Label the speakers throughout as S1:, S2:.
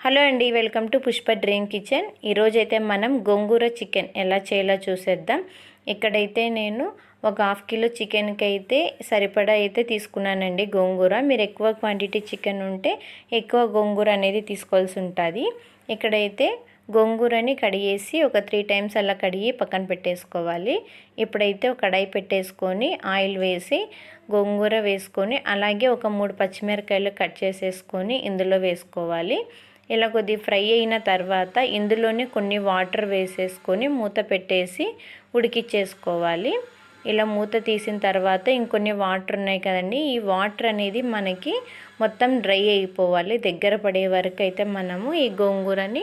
S1: Hello అండి welcome to Pushpa dream kitchen. ఈరోజైతే మనం గోంగూర చికెన్ ఎలా చేయాలో చూసేద్దాం. ఇక్కడైతే నేను ఒక హాఫ్ కిలో చికెన్కి అయితే సరిపడా అయితే తీసుకున్నానండి గోంగూర. మీరు ఎక్కువ క్వాంటిటీ చికెన్ ఉంటే ఎక్కువ గోంగూర అనేది తీసుకోవాల్సి ఉంటుంది. ఇక్కడైతే గోంగూరని కడిగేసి ఒక త్రీ టైమ్స్ అలా కడిగి పక్కన పెట్టేసుకోవాలి. ఇప్పుడైతే ఒక కడాయి పెట్టేసుకొని ఆయిల్ వేసి గోంగూర వేసుకొని అలాగే ఒక మూడు పచ్చిమిరకాయలు కట్ చేసేసుకొని ఇందులో వేసుకోవాలి. ఇలా కొద్ది ఫ్రై అయిన తర్వాత ఇందులోనే కొన్ని వాటర్ వేసేసుకొని మూత పెట్టేసి ఉడికిచ్చేసుకోవాలి. ఇలా మూత తీసిన తర్వాత ఇంకొన్ని వాటర్ ఉన్నాయి కదండి ఈ వాటర్ అనేది మనకి మొత్తం డ్రై అయిపోవాలి. దగ్గర పడే వరకు అయితే మనము ఈ గోంగూరని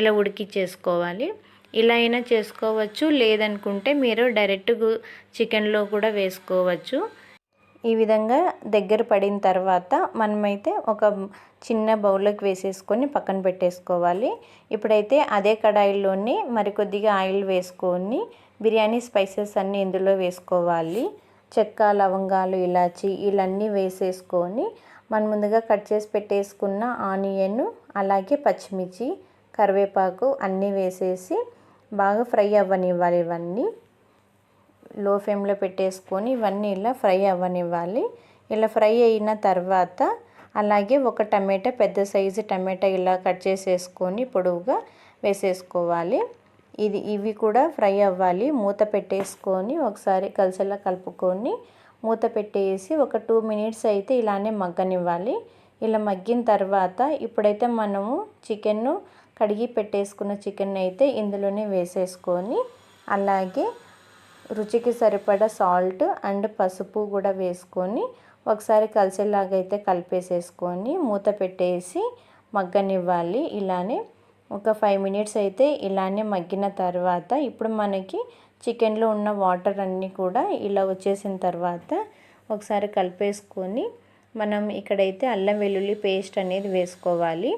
S1: ఇలా ఉడికిచ్చేసుకోవాలి. ఇలా అయినా చేసుకోవచ్చు లేదనుకుంటే మీరు డైరెక్ట్ చికెన్లో కూడా వేసుకోవచ్చు. ఈ విధంగా దగ్గర పడిన తర్వాత మనమైతే ఒక చిన్న బౌల్లోకి వేసేసుకొని పక్కన పెట్టేసుకోవాలి. ఇప్పుడైతే అదే కడాయిలోని మరికొద్దిగా ఆయిల్ వేసుకొని బిర్యానీ స్పైసెస్ అన్నీ ఇందులో వేసుకోవాలి. చెక్క లవంగాలు ఇలాచి ఇలన్నీ వేసేసుకొని మనం ముందుగా కట్ చేసి పెట్టేసుకున్న ఆనియన్ అలాగే పచ్చిమిర్చి కరివేపాకు అన్నీ వేసేసి బాగా ఫ్రై అవ్వనివ్వాలి ఇవన్నీ. లో ఫ్లేమ్లో పెట్టేసుకొని ఇవన్నీ ఇలా ఫ్రై అవ్వనివ్వాలి. ఇలా ఫ్రై అయిన తర్వాత అలాగే ఒక టమాటా పెద్ద సైజు టమాటా ఇలా కట్ చేసేసుకొని పొడవుగా వేసేసుకోవాలి. ఇది ఇవి కూడా ఫ్రై అవ్వాలి. మూత పెట్టేసుకొని ఒకసారి కలిసేలా కలుపుకొని మూత పెట్టేసి ఒక టూ మినిట్స్ అయితే ఇలానే మగ్గనివ్వాలి. ఇలా మగ్గిన తర్వాత ఇప్పుడైతే మనము చికెన్ను కడిగి పెట్టేసుకున్న చికెన్ అయితే ఇందులోనే వేసేసుకొని అలాగే రుచికి సరిపడా సాల్ట్ అండ్ పసుపు కూడా వేసుకొని ఒకసారి కలిసేలాగా అయితే కలిపేసేసుకొని మూత పెట్టేసి మగ్గనివ్వాలి. ఇలానే ఒక ఫైవ్ మినిట్స్ అయితే ఇలానే మగ్గిన తర్వాత ఇప్పుడు మనకి చికెన్లో ఉన్న వాటర్ అన్నీ కూడా ఇలా వచ్చేసిన తర్వాత ఒకసారి కలిపేసుకొని మనం ఇక్కడైతే అల్లం వెల్లుల్లి పేస్ట్ అనేది వేసుకోవాలి.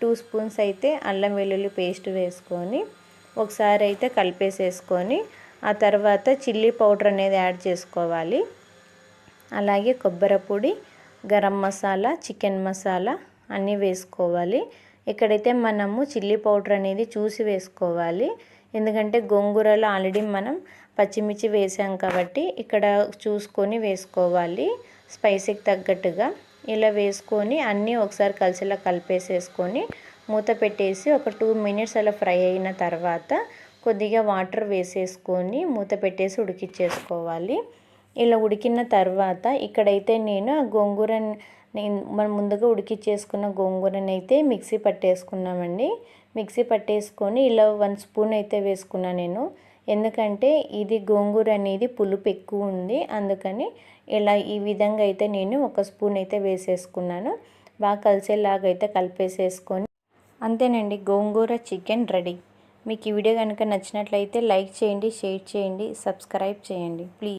S1: టూ స్పూన్స్ అయితే అల్లం వెల్లుల్లి పేస్ట్ వేసుకొని ఒకసారి అయితే కలిపేసేసుకొని ఆ తర్వాత చిల్లీ పౌడర్ అనేది యాడ్ చేసుకోవాలి. అలాగే కొబ్బరి పొడి గరం మసాలా చికెన్ మసాలా అన్నీ వేసుకోవాలి. ఇక్కడైతే మనము చిల్లీ పౌడర్ అనేది చూసి వేసుకోవాలి ఎందుకంటే గోంగూరలో ఆల్రెడీ మనం పచ్చిమిర్చి వేసాం కాబట్టి ఇక్కడ చూసుకొని వేసుకోవాలి. స్పైసీకి తగ్గట్టుగా ఇలా వేసుకొని అన్నీ ఒకసారి కలిసిలా కలిపేసేసుకొని మూత పెట్టేసి ఒక టూ మినిట్స్ అలా ఫ్రై అయిన తర్వాత కొద్దిగా వాటర్ వేసేసుకొని మూత పెట్టేసి ఉడికిచ్చేసుకోవాలి. ఇలా ఉడికిన తర్వాత ఇక్కడైతే నేను ఆ గోంగూర నేను మనం ముందుగా ఉడికిచ్చేసుకున్న గోంగూరని అయితే మిక్సీ పట్టేసుకున్నామండి. మిక్సీ పట్టేసుకొని ఇలా వన్ స్పూన్ అయితే వేసుకున్నాను నేను. ఎందుకంటే ఇది గోంగూర అనేది పులుపు ఎక్కువ ఉంది. అందుకని ఇలా ఈ విధంగా అయితే నేను ఒక స్పూన్ అయితే వేసేసుకున్నాను. బాగా కలిసేలాగా అయితే కలిపేసేసుకొని. అంతేనండి గోంగూర చికెన్ రెడీ. మీకు ఈ వీడియో కనుక నచ్చినట్లయితే లైక్ చేయండి షేర్ చేయండి సబ్స్క్రైబ్ చేయండి. ప్లీజ్.